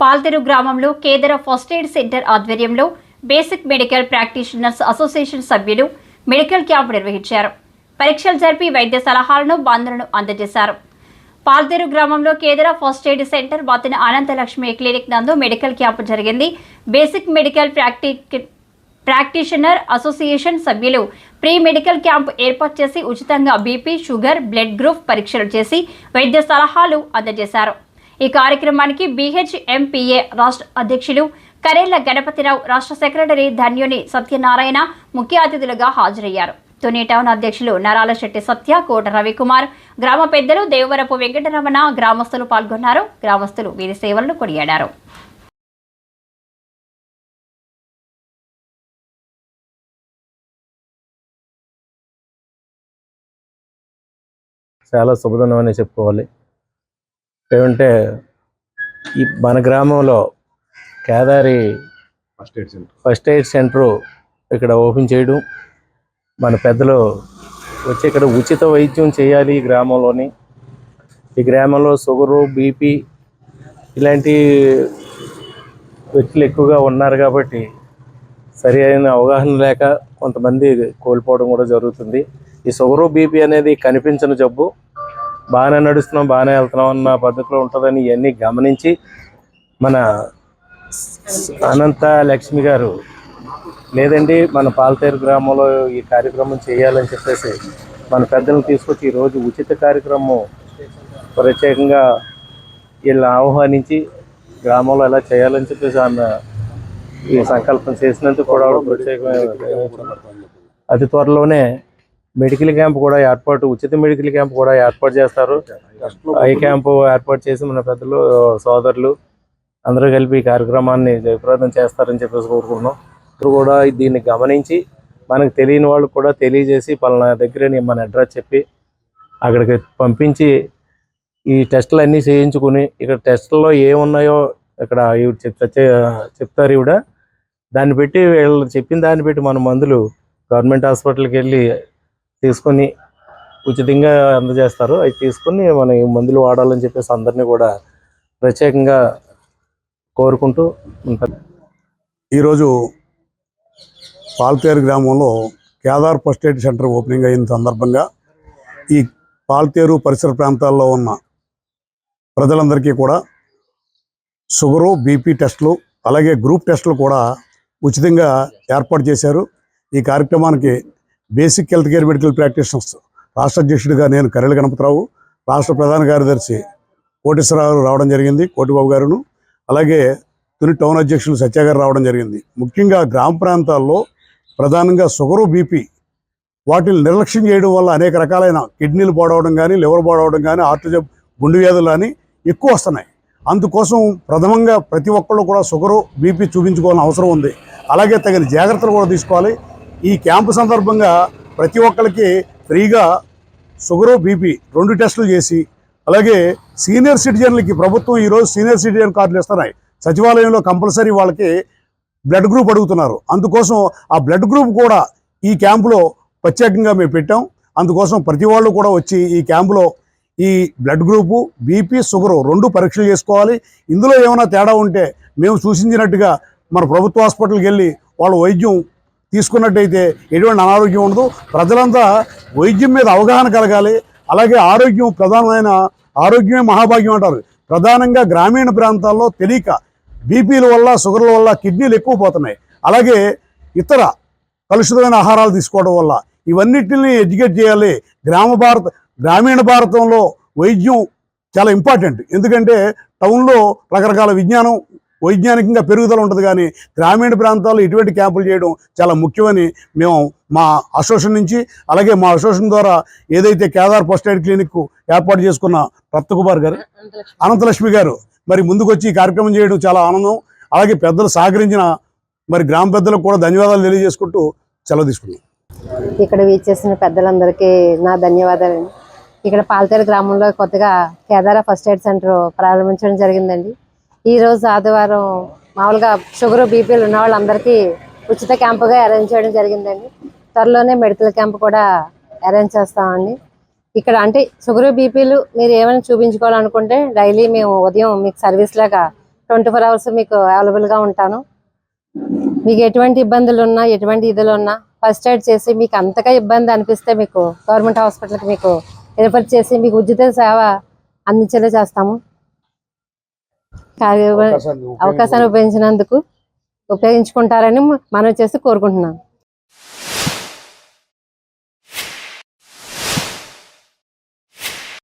పాల్తెరు గ్రామంలో Kedara first aid centre ఆధ్వర్యంలో basic medical practitioners association సభ్యులు మెడికల్ క్యాంప్ నిర్వహించారు. పరీక్షలు జరిపి వైద్య సలహాలను బంధులను అందజేశారు. పాల్తెరు గ్రామంలో కేదర ఫస్ట్ ఎయిడ్ సెంటర్ బతిన అనంతలక్ష్మి క్లినిక్ నందు మెడికల్ క్యాంప్ జరిగింది. బేసిక్ మెడికల్ ప్రాక్టీ ప్రాక్టీషనర్ అసోసియేషన్ సభ్యులు ప్రీ మెడికల్ క్యాంప్ ఏర్పాటు చేసి ఉచితంగా బీపీ షుగర్ బ్లడ్ గ్రూప్ పరీక్షలు చేసి వైద్య సలహాలు అందజేశారు. ఈ కార్యక్రమానికి బీహెచ్ఎంపీఏ రాష్ట్ర అధ్యక్షులు కరేళ్ళ గణపతిరావు రాష్ట్ర సెక్రటరీ ధన్యుని సత్యనారాయణ ముఖ్య అతిథులుగా హాజరయ్యారు. తుని టౌన్ అధ్యక్షులు నరాల శెట్టి సత్య కోట రవికుమార్ గ్రామ పెద్దలు దేవరపు వెంకటరమణ గ్రామస్తులు పాల్గొన్నారు. గ్రామస్తులు వీరి సేవలను కొనియాడారు. చాలా శుభదినం చెప్పుకోవాలి. ఏమంటే ఈ మన గ్రామంలో Kedari first aid centre. First aid centre ఇక్కడ ఓపెన్ చేయడం. మన పెద్దలు వచ్చి ఇక్కడ ఉచిత వైద్యం చేయాలి ఈ గ్రామంలోని. ఈ గ్రామంలో షుగరు బీపీ ఇలాంటి వ్యక్తులు ఎక్కువగా ఉన్నారు కాబట్టి సరి అయిన అవగాహన లేక కొంతమంది కోల్పోవడం కూడా జరుగుతుంది. ఈ షుగరు బీపీ అనేది కనిపించని జబ్బు. బాగానే నడుస్తున్నాం బాగానే వెళ్తున్నాం అన్న పద్ధతిలో ఉంటుందని ఇవన్నీ గమనించి మన అనంత లక్ష్మి గారు లేదండి మన పాలతేరు గ్రామంలో ఈ కార్యక్రమం చేయాలని చెప్పేసి మన పెద్దలను తీసుకొచ్చి ఈరోజు ఉచిత కార్యక్రమం ప్రత్యేకంగా వీళ్ళని ఆహ్వానించి గ్రామంలో ఎలా చేయాలని చెప్పేసి ఆమె ఈ సంకల్పం చేసినందుకు కూడా ప్రత్యేకమైన అతి త్వరలోనే మెడికల్ క్యాంప్ కూడా ఏర్పాటు ఉచిత మెడికల్ క్యాంప్ కూడా ఏర్పాటు చేస్తారు. ఐ క్యాంపు ఏర్పాటు చేసి మన పెద్దలు సోదరులు అందరూ కలిపి ఈ కార్యక్రమాన్ని జయప్రదం చేస్తారని చెప్పేసి కోరుకుంటున్నాం. ఇప్పుడు కూడా దీన్ని గమనించి మనకు తెలియని వాళ్ళు కూడా తెలియజేసి పలానా దగ్గర మన అడ్రస్ చెప్పి అక్కడికి పంపించి ఈ టెస్టులు అన్నీ చేయించుకుని ఇక్కడ టెస్టుల్లో ఏమున్నాయో ఇక్కడ చెప్తా చెప్తారు ఈవిడ. దాన్ని పెట్టి వీళ్ళు చెప్పిన దాన్ని పెట్టి మన మందులు గవర్నమెంట్ హాస్పిటల్కి వెళ్ళి తీసుకొని ఉచితంగా అందజేస్తారు. అవి తీసుకొని మన ఈ మందులు వాడాలని చెప్పేసి అందరినీ కూడా ప్రత్యేకంగా కోరుకుంటూ ఉంటాను ఈరోజు పాల్తేరు గ్రామంలో Kedar first aid centre opening అయిన సందర్భంగా ఈ పాల్తేరు పరిసర ప్రాంతాల్లో ఉన్న ప్రజలందరికీ కూడా షుగరు బీపీ టెస్టులు అలాగే గ్రూప్ టెస్టులు కూడా ఉచితంగా ఏర్పాటు చేశారు. ఈ కార్యక్రమానికి basic health care medical practitioners. రాష్ట్ర అధ్యక్షుడిగా నేను కరెళ్ళ గణపతిరావు రాష్ట్ర ప్రధాన కార్యదర్శి కోటేశ్వరరావు రావడం జరిగింది కోటిబాబు గారును. అలాగే తుని టౌన్ అధ్యక్షులు సత్య గారు రావడం జరిగింది. ముఖ్యంగా గ్రామ ప్రాంతాల్లో ప్రధానంగా షుగరు బీపీ వాటిని నిర్లక్ష్యం చేయడం వల్ల అనేక రకాలైన కిడ్నీలు పాడవడం కానీ లివర్ పాడవడం కానీ హార్ట్ గుండు గుండె వ్యాధులు కానీ ఎక్కువ వస్తున్నాయి. అందుకోసం ప్రథమంగా ప్రతి ఒక్కళ్ళు కూడా షుగరు బీపీ చూపించుకోవాల్సిన అవసరం ఉంది. అలాగే తగిన జాగ్రత్తలు కూడా తీసుకోవాలి. ఈ క్యాంపు సందర్భంగా ప్రతి ఒక్కరికి ఫ్రీగా షుగరు బీపీ రెండు టెస్టులు చేసి అలాగే సీనియర్ సిటిజన్లకి ప్రభుత్వం ఈరోజు సీనియర్ సిటిజన్ కార్డులు ఇస్తున్నాయి. సచివాలయంలో కంపల్సరీ వాళ్ళకి బ్లడ్ గ్రూప్ అడుగుతున్నారు. అందుకోసం ఆ బ్లడ్ గ్రూప్ కూడా ఈ క్యాంపులో ప్రత్యేకంగా మేము పెట్టాం. అందుకోసం ప్రతి వాళ్ళు కూడా వచ్చి ఈ క్యాంపులో ఈ బ్లడ్ గ్రూపు బీపీ షుగరు రెండు పరీక్షలు చేసుకోవాలి. ఇందులో ఏమైనా తేడా ఉంటే మేము సూచించినట్టుగా మన ప్రభుత్వ హాస్పిటల్కి వెళ్ళి వాళ్ళ వైద్యం తీసుకున్నట్టయితే ఎటువంటి అనారోగ్యం ఉండదు. ప్రజలంతా వైద్యం మీద అవగాహన కలగాలి. అలాగే ఆరోగ్యం ప్రధానమైన ఆరోగ్యమే మహాభాగ్యం అంటారు. ప్రధానంగా గ్రామీణ ప్రాంతాల్లో తెలియక బీపీల వల్ల షుగర్ల వల్ల కిడ్నీలు ఎక్కువ పోతున్నాయి. అలాగే ఇతర కలుషితమైన ఆహారాలు తీసుకోవడం వల్ల ఇవన్నిటిని ఎడ్యుకేట్ చేయాలి. గ్రామ భారత గ్రామీణ భారతంలో వైద్యం చాలా ఇంపార్టెంట్. ఎందుకంటే టౌన్లో రకరకాల విజ్ఞానం వైజ్ఞానికంగా పెరుగుదల ఉంటుంది కానీ గ్రామీణ ప్రాంతాల్లో ఇటువంటి క్యాంపులు చేయడం చాలా ముఖ్యమని మేము మా అసోసియేషన్ నుంచి అలాగే మా అసోసియేషన్ ద్వారా ఏదైతే కేదార్ ఫస్ట్ ఎయిడ్ క్లినిక్ ఏర్పాటు చేసుకున్న రత్నకుమార్ గారు అనంతలక్ష్మి గారు మరి ముందుకొచ్చి ఈ కార్యక్రమం చేయడం చాలా ఆనందం. అలాగే పెద్దలు సహకరించిన మరి గ్రామ పెద్దలకు కూడా ధన్యవాదాలు తెలియజేసుకుంటూ సెలవు తీసుకున్నాం. ఇక్కడ వీచేసిన పెద్దలందరికీ నా ధన్యవాదాలు ఇక్కడ పాలతేరు గ్రామంలో కొత్తగా కేదార ఫస్ట్ ఎయిడ్ సెంటర్ ప్రారంభించడం జరిగిందండి. ఈరోజు ఆదివారం మామూలుగా షుగర్ బీపీలు ఉన్న వాళ్ళందరికీ ఉచిత క్యాంపుగా అరేంజ్ చేయడం జరిగిందండి. త్వరలోనే మెడికల్ క్యాంప్ కూడా అరేంజ్ చేస్తామండి. ఇక్కడ అంటే షుగర్ బీపీలు మీరు ఏమైనా చూపించుకోవాలనుకుంటే డైలీ మేము ఉదయం మీకు సర్వీస్ లాగా ట్వంటీ ఫోర్ అవర్స్ మీకు అవైలబుల్గా ఉంటాను. మీకు ఎటువంటి ఇబ్బందులు ఉన్నా ఎటువంటి ఇదిలు ఉన్నా ఫస్ట్ ఎయిడ్ చేసి మీకు అంతగా ఇబ్బంది అనిపిస్తే మీకు గవర్నమెంట్ హాస్పిటల్కి మీకు రిఫర్ చేసి మీకు ఉచిత సేవ అందించేలా చేస్తాము. అవకాశాన్ని ఉపయోగించినందుకు ఉపయోగించుకుంటారని మనం చేసి కోరుకుంటున్నాను.